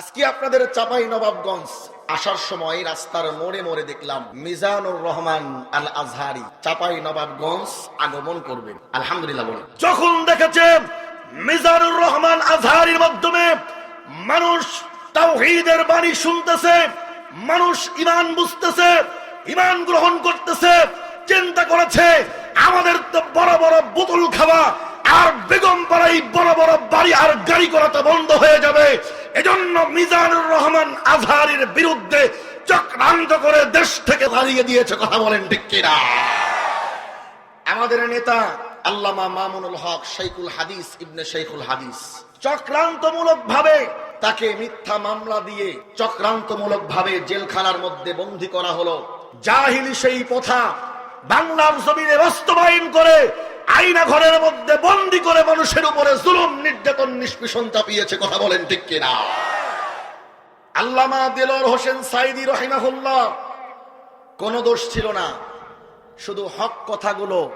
আজকে আপনাদের চাপাই নবাবগঞ্জ আসার সময় রাস্তার মোড়ে মোড়ে দেখলাম মিজানুর রহমান আল আজহারি চাপাই নবাবগঞ্জ আগমন করবেন। আলহামদুলিল্লাহ বলুন। যখন দেখেছে মিজানুর রহমান আজহারির মাধ্যমে মানুষ তাওহীদের বাণী শুনতেছে, মানুষ ইমান বুঝতেছে ইমান গ্রহণ করতেছে, চিন্তা করেছে, আমাদের তো বড় বড় বোতল খাওয়া আর বেগম পাড়াই বড় বড় বাড়ি আর গাড়ি করা তো বন্ধ হয়ে যাবে। এজন্য মিজানুর রহমান আজহারির বিরুদ্ধে চক্রান্ত করে দেশ থেকে হারিয়ে দিয়েছে কথা বলেন ঠিক কিনা? আমাদের নেতা আল্লামা মামুনুল হক শেখুল হাদিস ইবনে শেখুল হাদিস চক্রান্তমূলক ভাবে তাকে মিথ্যা মামলা দিয়ে চক্রান্তমূলক ভাবে জেলখানার মধ্যে বন্দী করা হলো। জাহিলি সেই প্রথা বাংলার জমিনে বাস্তবায়ন করে আইনা ঘরের মধ্যে বন্দি করে মানুষের উপরে জুলুম, নির্যাতন, নিষ্পেষণ চাপিয়েছে, কথা বলেন ঠিক কিনা? আল্লামা দেলোর হোসেন সাইদি রহিমাহুল্লাহ, কোন দোষ ছিল না। শুধু হক কথাগুলো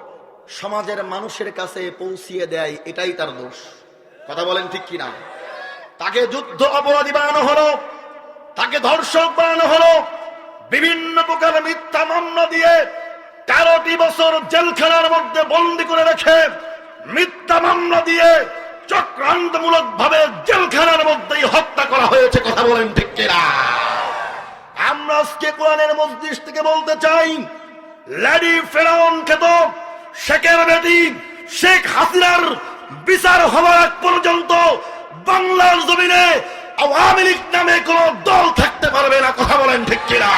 সমাজের মানুষের কাছে পৌঁছিয়ে দেয়, এটাই তার দোষ। কথা বলেন ঠিক কিনা? তাকে যুদ্ধ অপরাধী বানানো হলো, তাকে ধর্ষক বানানো হলো, বিভিন্ন প্রকার মিথ্যা মামলা দিয়ে তেরোটি বছর জেলখানার মধ্যে বন্দী করে রেখে মিথ্যা মামলা দিয়ে চক্রান্তমূলক ভাবে জেলখানার মধ্যেই হত্যা করা হয়েছে, কথা বলেন ঠিক কিনা? আমরা আজকে কোরআনের মসজিদ থেকে বলতে চাই, লেডি ফেরাউন খেত, শেখের বেটি শেখ হাসিনার বিচার হওয়ার আগ পর্যন্ত বাংলার জমিনে আওয়ামী লীগ নামে কোন দল থাকতে পারবে না, কথা বলেন ঠিক কিনা?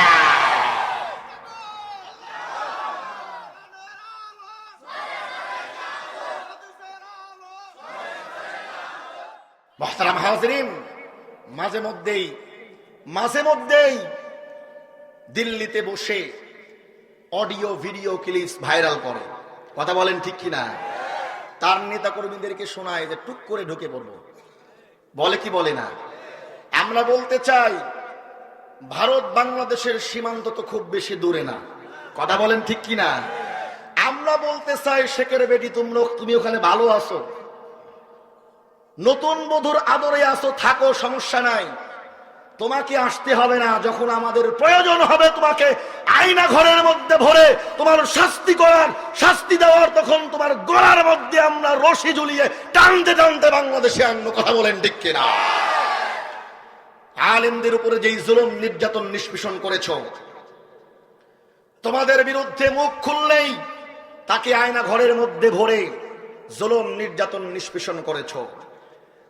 মহতারাম হাজরিন, মাঝে মধ্যেই মাঝে মধ্যেই দিল্লিতে বসে অডিও, ভিডিও ক্লিপস ভাইরাল করে। কথা বলেন ঠিক কিনা? তার নেতা কর্মীদেরকে শোনায় যে টুক করে ঢুকে পড়ব। বলে কি বলে না? আমরা বলতে চাই, ভারত বাংলাদেশের সীমান্ত তো খুব বেশি দূরে না। কথা বলেন ঠিক কিনা? আমরা বলতে চাই, শেখের বেটি তোমরা তুমি ওখানে ভালো আছো? নতুন বধুর আদরে আসো, থাকো, সমস্যা নাই। তোমাকে আসতে হবে না, যখন আমাদের প্রয়োজন হবে তোমাকে আয়না ঘরের মধ্যে ভরে তোমার শাস্তি করার, শাস্তি দেওয়ার, তখন তোমার গলার মধ্যে আমরা রশি ঝুলিয়ে টানতে টানতে বাংলাদেশে আনব। কথা বলেন ঠিক কিনা? আলেমদের উপরে যেই জুলুম, নির্যাতন, নিষ্পেষণ করেছ, তোমাদের বিরুদ্ধে মুখ খুললেই তাকে আয়না ঘরের মধ্যে ভরে জুলুম, নির্যাতন, নিষ্পেষণ করেছ।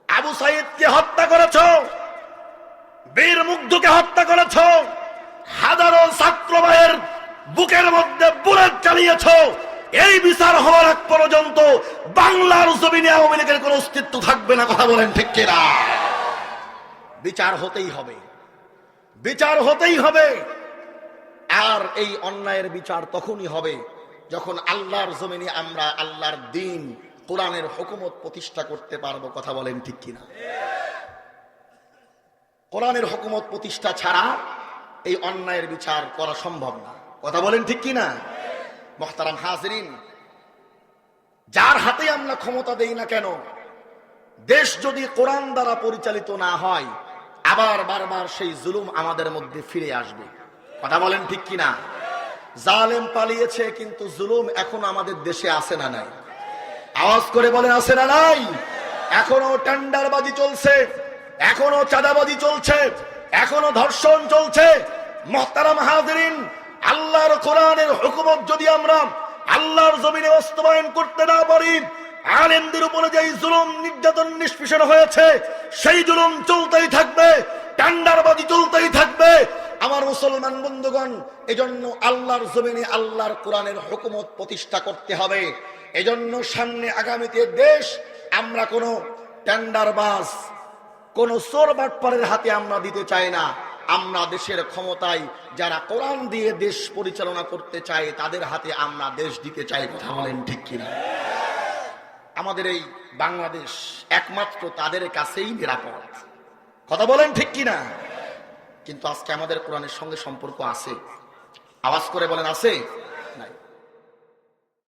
আবু সাইদকে হত্যা করেছ, বীর মুগ্ধকে হত্যা করেছ, হাজারো ছাত্র ভাইয়ের বুকের মধ্যে বুলেট চালিয়েছ। এই বিচার হওয়ার আগ পর্যন্ত বাংলার জমিনে আওয়ামী লীগের কোন অস্তিত্ব থাকবে না, কথা বলেন ঠিক কিনা? বিচার হতেই হবে। বিচার হতেই হবে। আর এই অন্যায়ের বিচার তখনই হবে যখন আল্লাহর জমিনে আমরা আল্লাহর দিন কোরআনের হুকুমত প্রতিষ্ঠা করতে পারব কথা বলেন ঠিক কিনা? কোরআনের হুকুমত প্রতিষ্ঠা ছাড়া এই অন্যায়ের বিচার করা সম্ভব না। কথা বলেন ঠিক কিনা? মোহতারাম হাজরিন, যার হাতে আমরা ক্ষমতা দেই না কেন? দেশ যদি কোরআন দ্বারা পরিচালিত না হয়, আবার বারবার সেই জুলুম আমাদের মধ্যে ফিরে আসবে। কথা বলেন ঠিক কিনা? জালেম পালিয়েছে, কিন্তু জুলুম এখন আমাদের দেশে আসে না নাই। আওয়াজ করে বলেন আসে না নাই? এখনও টেন্ডারবাজি চলছে, এখনও চাঁদাবাজি চলছে, এখনও ধর্ষণ চলছে। মহতারাম হাজরিন, আল্লাহর কোরআনের হুকুমত যদি আমরা আল্লাহর জমিনে বাস্তবায়ন করতে না পারি, আলেমদের উপরে যে জুলুম, নির্যাতন, নিষ্পেষণ হয়েছে, সেই জুলুম চলতেই থাকবে, টেন্ডারবাজি চলতেই থাকবে। আমার মুসলমান বন্ধুগণ, এজন্য আল্লাহর জমিনে আল্লাহর কোরআনের হুকুমত প্রতিষ্ঠা করতে হবে। এজন্য সামনে আগামীতে দেশ, আমরা কোনো টেন্ডারবাজ, কোন চোর বাটপারের হাতে আমরা দিতে চাই না। আমরা দেশের ক্ষমতায় যারা কোরআন দিয়ে দেশ পরিচালনা করতে চায়, তাদের হাতে আমরা দেশ দিতে চাই কথা বলেন ঠিক কিনা? আমাদের এই বাংলাদেশ একমাত্র তাদের কাছেই নিরাপদ। কথা বলেন ঠিক কিনা? কিন্তু আজকে আমাদের কোরআনের সঙ্গে সম্পর্ক আছে। আওয়াজ করে বলেন, আছে?